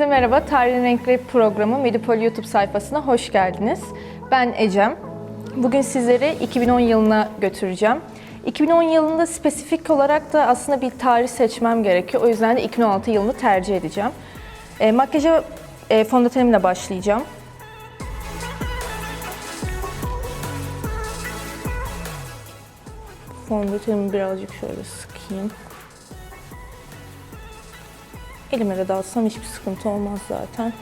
Herkese merhaba. Tarihin Renkleri programı Medipol YouTube sayfasına hoş geldiniz. Ben Ecem. Bugün sizleri 2010 yılına götüreceğim. 2010 yılında spesifik olarak da aslında bir tarih seçmem gerekiyor. O yüzden de 2016 yılını tercih edeceğim. E, makyaja e, fondötenimle başlayacağım. Fondötenimi birazcık şöyle sıkayım. Elime de dalsam hiçbir sıkıntı olmaz zaten.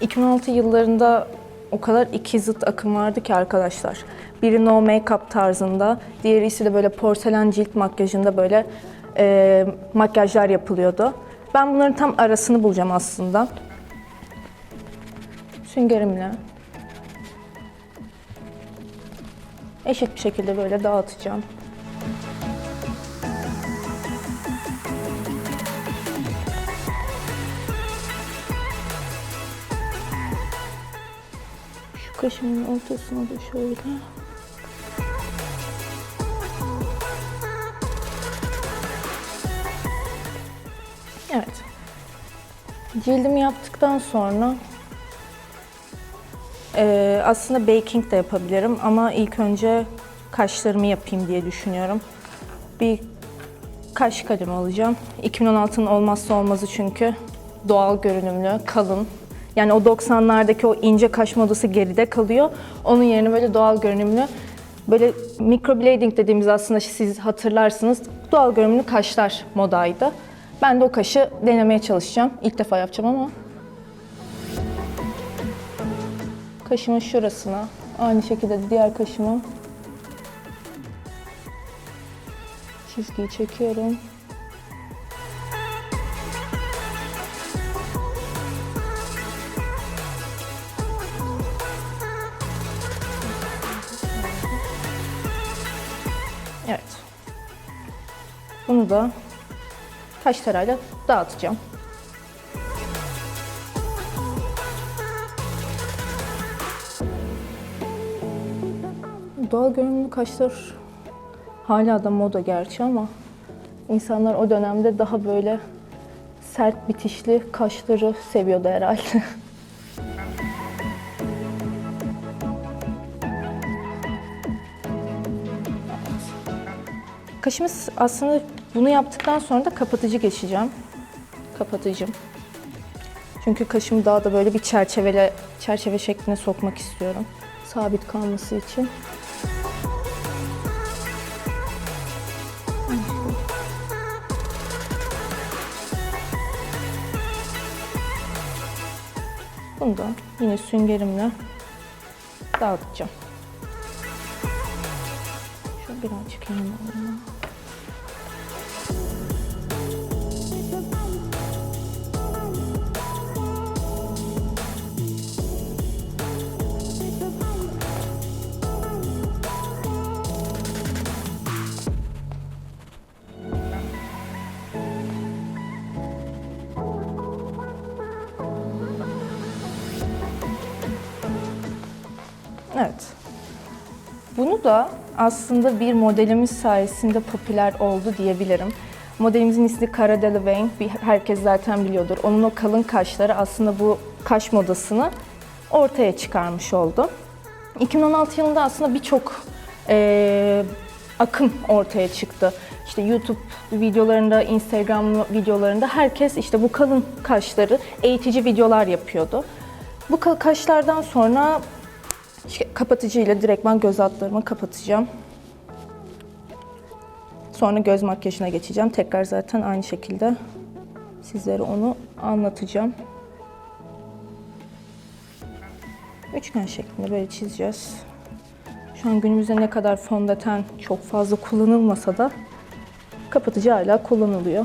...2016 yıllarında o kadar iki zıt akım vardı ki arkadaşlar. Biri no make-up tarzında, diğeri ise de böyle porselen cilt makyajında böyle e, makyajlar yapılıyordu. Ben bunların tam arasını bulacağım aslında. Süngerimle eşit bir şekilde böyle dağıtacağım. Şu kaşımın ortasına da şöyle. Evet. Cildimi yaptıktan sonra ee, aslında baking de yapabilirim ama ilk önce kaşlarımı yapayım diye düşünüyorum. Bir kaş kalemi alacağım. 2016'nın olmazsa olmazı çünkü doğal görünümlü, kalın. Yani o 90'lardaki o ince kaş modası geride kalıyor. Onun yerine böyle doğal görünümlü, böyle microblading dediğimiz aslında siz hatırlarsınız doğal görünümlü kaşlar modaydı. Ben de o kaşı denemeye çalışacağım. İlk defa yapacağım ama kaşımın şurasına, aynı şekilde de diğer kaşıma çizgiyi çekiyorum. Evet. Bunu da kaş tarayla dağıtacağım. Doğal görünümlü kaşlar hala da moda gerçi ama insanlar o dönemde daha böyle sert bitişli kaşları seviyordu herhalde. Kaşımız aslında bunu yaptıktan sonra da kapatıcı geçeceğim. Kapatıcım. Çünkü kaşımı daha da böyle bir çerçevele, çerçeve şekline sokmak istiyorum. Sabit kalması için. Bunu da yine süngerimle dağıtacağım. Şöyle birazcık yanıma alayım. Evet. Bunu da aslında bir modelimiz sayesinde popüler oldu diyebilirim. Modelimizin ismi Cara Delevingne. Herkes zaten biliyordur. Onun o kalın kaşları aslında bu kaş modasını ortaya çıkarmış oldu. 2016 yılında aslında birçok eee, akım ortaya çıktı. İşte YouTube videolarında, Instagram videolarında herkes işte bu kalın kaşları eğitici videolar yapıyordu. Bu ka- kaşlardan sonra kapatıcıyla direktman göz altlarımı kapatacağım. Sonra göz makyajına geçeceğim. Tekrar zaten aynı şekilde sizlere onu anlatacağım. Üçgen şeklinde böyle çizeceğiz. Şu an günümüzde ne kadar fondöten çok fazla kullanılmasa da kapatıcı hala kullanılıyor.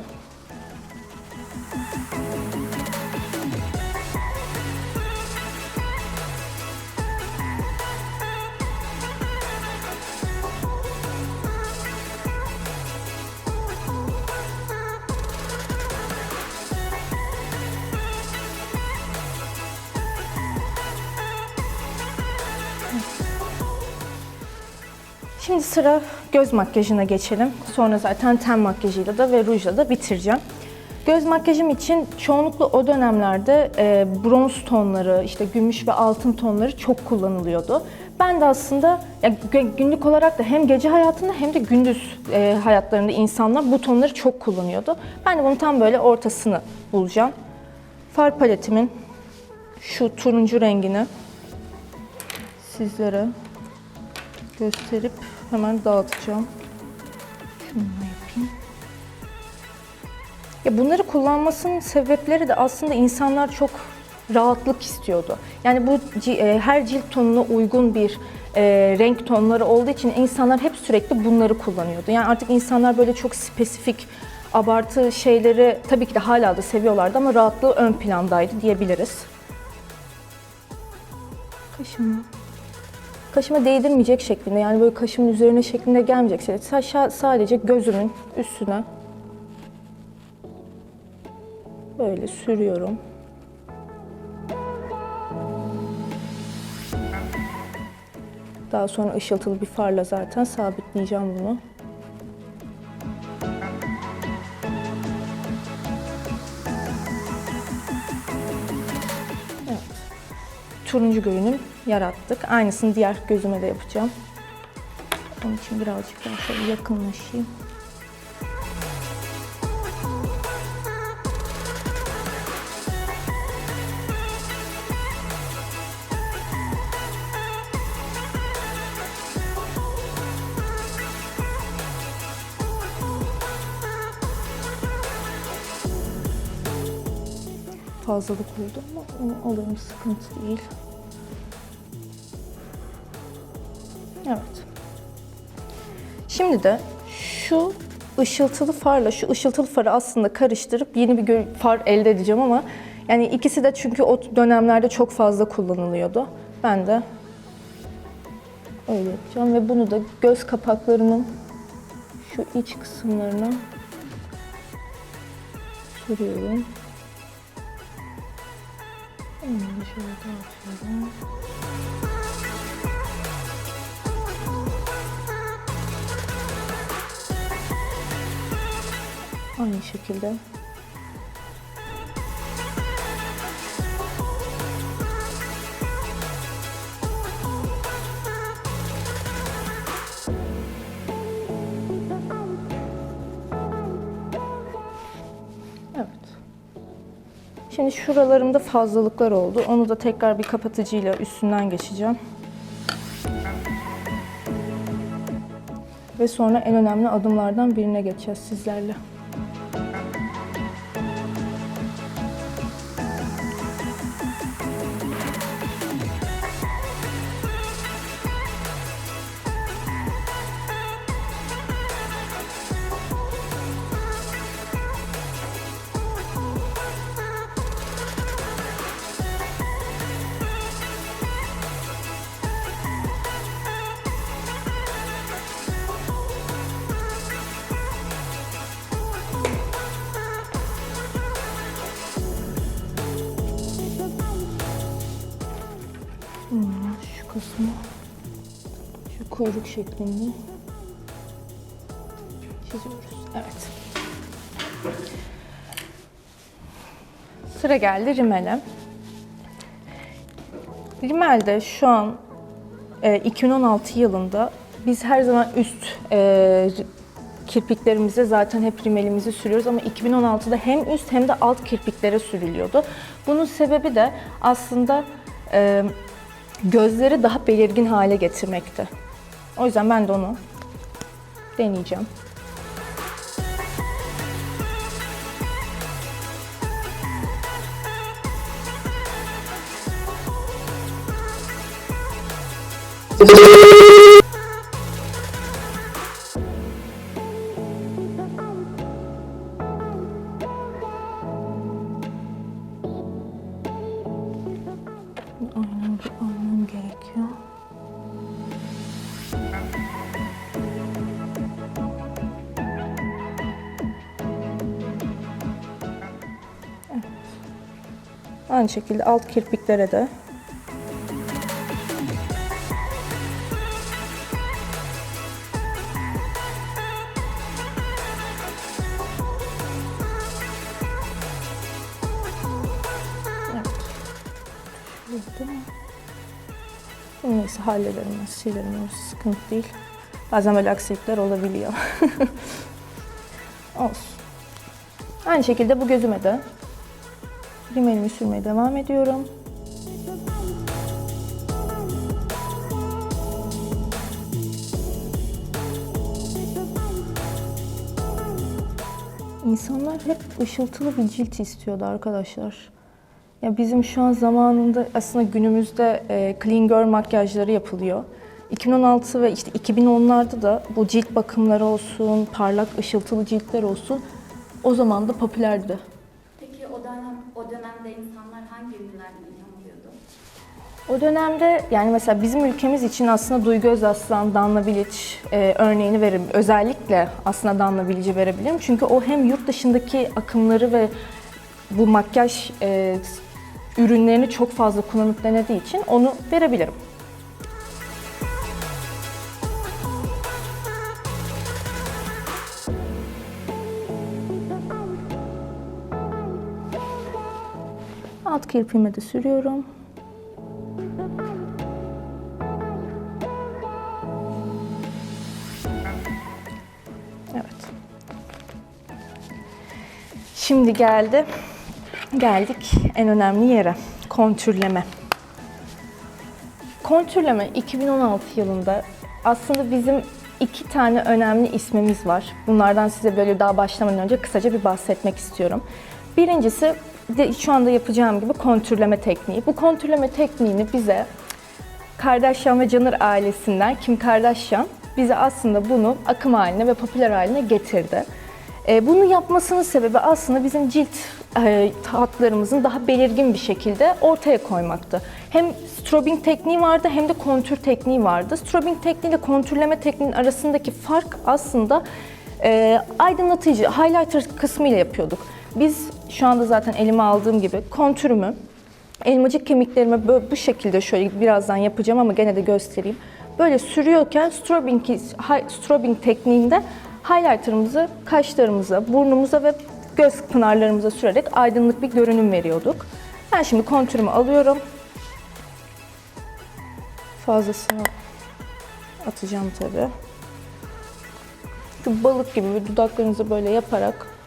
Şimdi sıra göz makyajına geçelim. Sonra zaten ten makyajıyla da ve rujla da bitireceğim. Göz makyajım için çoğunlukla o dönemlerde e, bronz tonları, işte gümüş ve altın tonları çok kullanılıyordu. Ben de aslında ya, gü- günlük olarak da hem gece hayatında hem de gündüz e, hayatlarında insanlar bu tonları çok kullanıyordu. Ben de bunun tam böyle ortasını bulacağım. Far paletimin şu turuncu rengini sizlere gösterip hemen dağıtacağım. Şunu yapayım. Ya bunları kullanmasının sebepleri de aslında insanlar çok rahatlık istiyordu. Yani bu e, her cilt tonuna uygun bir e, renk tonları olduğu için insanlar hep sürekli bunları kullanıyordu. Yani artık insanlar böyle çok spesifik abartı şeyleri tabii ki de hala da seviyorlardı ama rahatlığı ön plandaydı diyebiliriz. Kaşımı kaşıma değdirmeyecek şeklinde yani böyle kaşımın üzerine şeklinde gelmeyecek şekilde sa- sadece gözümün üstüne böyle sürüyorum. Daha sonra ışıltılı bir farla zaten sabitleyeceğim bunu. Evet. Turuncu görünüm yarattık. Aynısını diğer gözüme de yapacağım. Onun için birazcık daha şöyle yakınlaşayım. fazlalık oldu ama onu alırım sıkıntı değil. Şimdi de şu ışıltılı farla şu ışıltılı farı aslında karıştırıp yeni bir far elde edeceğim ama yani ikisi de çünkü o dönemlerde çok fazla kullanılıyordu. Ben de öyle yapacağım ve bunu da göz kapaklarımın şu iç kısımlarına sürüyorum. Onları şöyle. Aynı şekilde. Evet. Şimdi şuralarımda fazlalıklar oldu. Onu da tekrar bir kapatıcıyla üstünden geçeceğim. Ve sonra en önemli adımlardan birine geçeceğiz sizlerle. Kuyruk şeklinde çiziyoruz. Evet. Sıra geldi rimele. Rimel'de şu an e, 2016 yılında biz her zaman üst e, kirpiklerimize zaten hep rimelimizi sürüyoruz ama 2016'da hem üst hem de alt kirpiklere sürülüyordu. Bunun sebebi de aslında e, gözleri daha belirgin hale getirmekti. O yüzden ben de onu deneyeceğim. Aynen almam gerekiyor. Aynı şekilde alt kirpiklere de Neyse hallederim, silerim, sıkıntı değil. Bazen böyle aksilikler olabiliyor. Olsun. Aynı şekilde bu gözüme de rimelimi sürmeye devam ediyorum. İnsanlar hep ışıltılı bir cilt istiyordu arkadaşlar. Ya bizim şu an zamanında aslında günümüzde e, clean girl makyajları yapılıyor. 2016 ve işte 2010'larda da bu cilt bakımları olsun, parlak ışıltılı ciltler olsun o zaman da popülerdi. O dönem o dönemde insanlar hangi ürünlerden ilham alıyordu? O dönemde yani mesela bizim ülkemiz için aslında Duygu Özaslan, Danla Bilic e, örneğini veririm. Özellikle aslında Danla Bilic'i verebilirim. Çünkü o hem yurt dışındaki akımları ve bu makyaj e, ürünlerini çok fazla kullanıp denediği için onu verebilirim. Alt kirpiğime de sürüyorum. Evet. Şimdi geldi. Geldik en önemli yere. Kontürleme. Kontürleme 2016 yılında aslında bizim iki tane önemli ismimiz var. Bunlardan size böyle daha başlamadan önce kısaca bir bahsetmek istiyorum. Birincisi de şu anda yapacağım gibi kontürleme tekniği. Bu kontürleme tekniğini bize Kardashian ve Jenner ailesinden Kim Kardashian bize aslında bunu akım haline ve popüler haline getirdi. Ee, bunu yapmasının sebebi aslında bizim cilt e, hatlarımızın daha belirgin bir şekilde ortaya koymaktı. Hem strobing tekniği vardı hem de kontür tekniği vardı. Strobing tekniği ile kontürleme tekniğinin arasındaki fark aslında e, aydınlatıcı, highlighter kısmı ile yapıyorduk. Biz şu anda zaten elime aldığım gibi kontürümü elmacık kemiklerime böyle bu şekilde şöyle birazdan yapacağım ama gene de göstereyim. Böyle sürüyorken strobing, strobing tekniğinde highlighterımızı kaşlarımıza, burnumuza ve göz pınarlarımıza sürerek aydınlık bir görünüm veriyorduk. Ben şimdi kontürümü alıyorum. Fazlasını atacağım tabii. Balık gibi dudaklarınızı böyle yaparak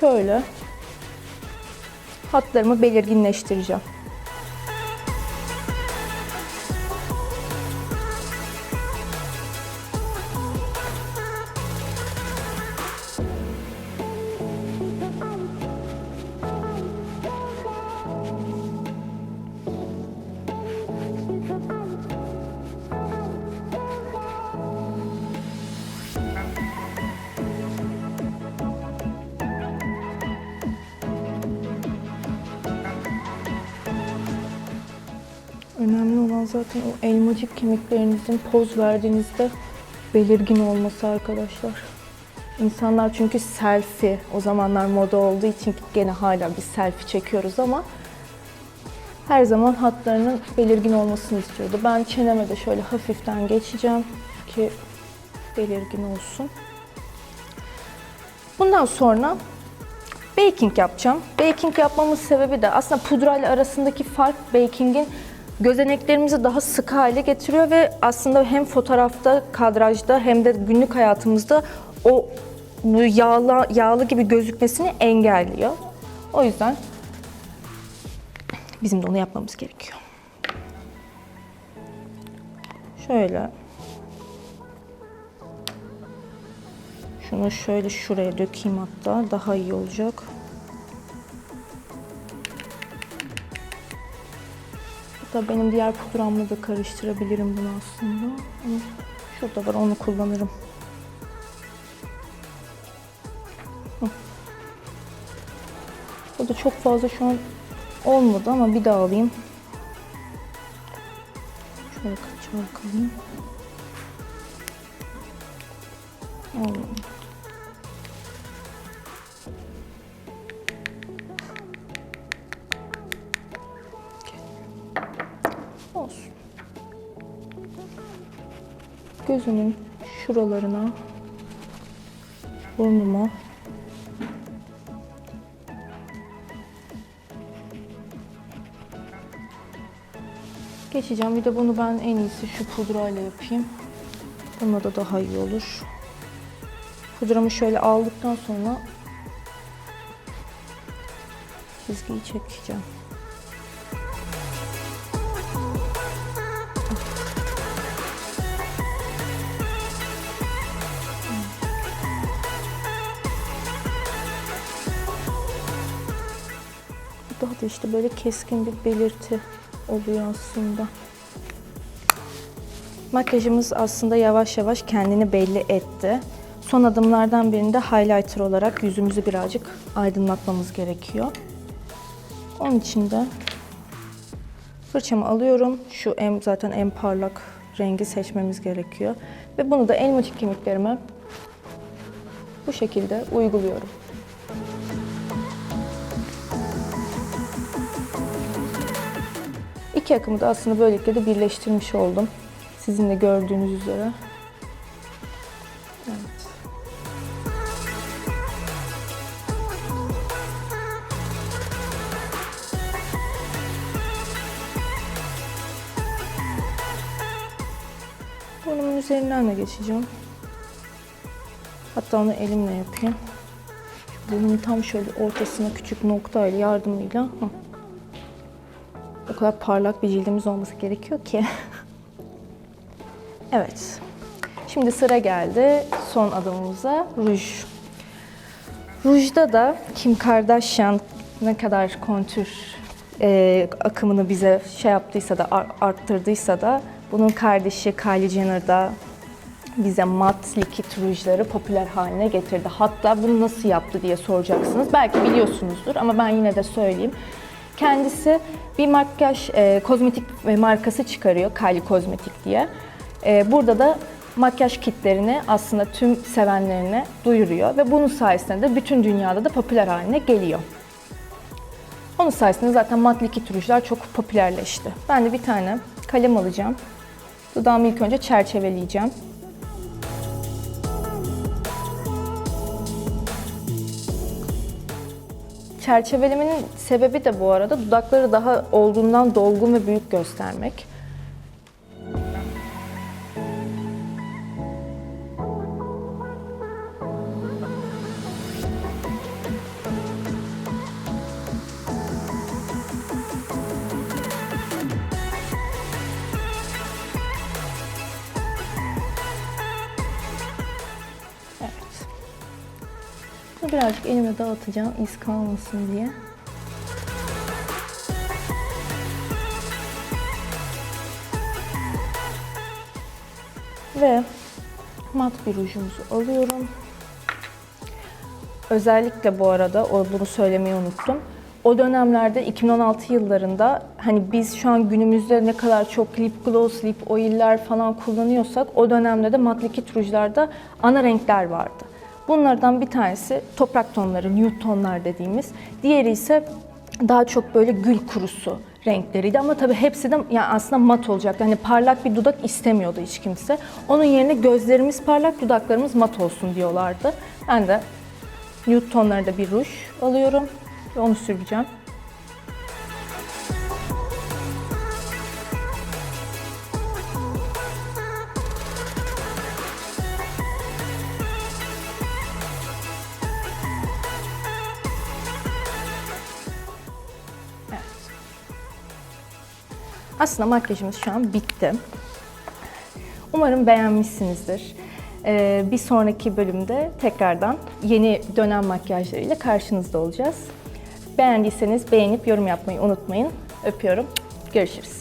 şöyle hatlarımı belirginleştireceğim. Zaten o elmacık kemiklerinizin poz verdiğinizde belirgin olması arkadaşlar. İnsanlar çünkü selfie, o zamanlar moda olduğu için gene hala bir selfie çekiyoruz ama her zaman hatlarının belirgin olmasını istiyordu. Ben çeneme de şöyle hafiften geçeceğim ki belirgin olsun. Bundan sonra baking yapacağım. Baking yapmamın sebebi de aslında pudra ile arasındaki fark bakingin gözeneklerimizi daha sıkı hale getiriyor ve aslında hem fotoğrafta, kadrajda hem de günlük hayatımızda o yağlı, yağlı gibi gözükmesini engelliyor. O yüzden bizim de onu yapmamız gerekiyor. Şöyle. Şunu şöyle şuraya dökeyim hatta daha iyi olacak. Hatta benim diğer pudramla da karıştırabilirim bunu aslında. Ama şurada var onu kullanırım. O da çok fazla şu an olmadı ama bir daha alayım. Şöyle kaçar bakalım. Olmadı. Gözümün şuralarına, burnuma Geçeceğim. Bir de bunu ben en iyisi şu pudrayla yapayım. Bununla da daha iyi olur. Pudramı şöyle aldıktan sonra çizgiyi çekeceğim. Da işte böyle keskin bir belirti oluyor aslında. Makyajımız aslında yavaş yavaş kendini belli etti. Son adımlardan birinde highlighter olarak yüzümüzü birazcık aydınlatmamız gerekiyor. Onun için de fırçamı alıyorum. Şu en, zaten en parlak rengi seçmemiz gerekiyor. Ve bunu da elmacık kemiklerime bu şekilde uyguluyorum. İki akımı da aslında böylelikle de birleştirmiş oldum. Sizin de gördüğünüz üzere. Evet. Burnumun üzerinden de geçeceğim. Hatta onu elimle yapayım. Burnumun tam şöyle ortasına küçük noktayla yardımıyla. Hı. Kadar parlak bir cildimiz olması gerekiyor ki. evet. Şimdi sıra geldi son adımımıza ruj. Rujda da Kim Kardashian ne kadar kontür e, akımını bize şey yaptıysa da ar- arttırdıysa da bunun kardeşi Kylie Jenner da bize mat likit rujları popüler haline getirdi. Hatta bunu nasıl yaptı diye soracaksınız. Belki biliyorsunuzdur ama ben yine de söyleyeyim. Kendisi bir makyaj e, kozmetik ve markası çıkarıyor Kylie Kozmetik diye. E, burada da makyaj kitlerini aslında tüm sevenlerine duyuruyor ve bunun sayesinde de bütün dünyada da popüler haline geliyor. Onun sayesinde zaten mat likit rujlar çok popülerleşti. Ben de bir tane kalem alacağım. Dudağımı ilk önce çerçeveleyeceğim. Çerçevelemenin sebebi de bu arada dudakları daha olduğundan dolgun ve büyük göstermek. Elime dağıtacağım iz kalmasın diye. Ve mat bir rujumuzu alıyorum. Özellikle bu arada bunu söylemeyi unuttum. O dönemlerde 2016 yıllarında hani biz şu an günümüzde ne kadar çok lip gloss, lip oiller falan kullanıyorsak o dönemde de mat likit rujlarda ana renkler vardı. Bunlardan bir tanesi toprak tonları, nude tonlar dediğimiz. Diğeri ise daha çok böyle gül kurusu renkleriydi ama tabii hepsi de yani aslında mat olacaktı. Hani parlak bir dudak istemiyordu hiç kimse. Onun yerine gözlerimiz parlak, dudaklarımız mat olsun diyorlardı. Ben de nude tonlarda bir ruj alıyorum ve onu süreceğim. Aslında makyajımız şu an bitti. Umarım beğenmişsinizdir. Ee, bir sonraki bölümde tekrardan yeni dönem makyajlarıyla karşınızda olacağız. Beğendiyseniz beğenip yorum yapmayı unutmayın. Öpüyorum. Görüşürüz.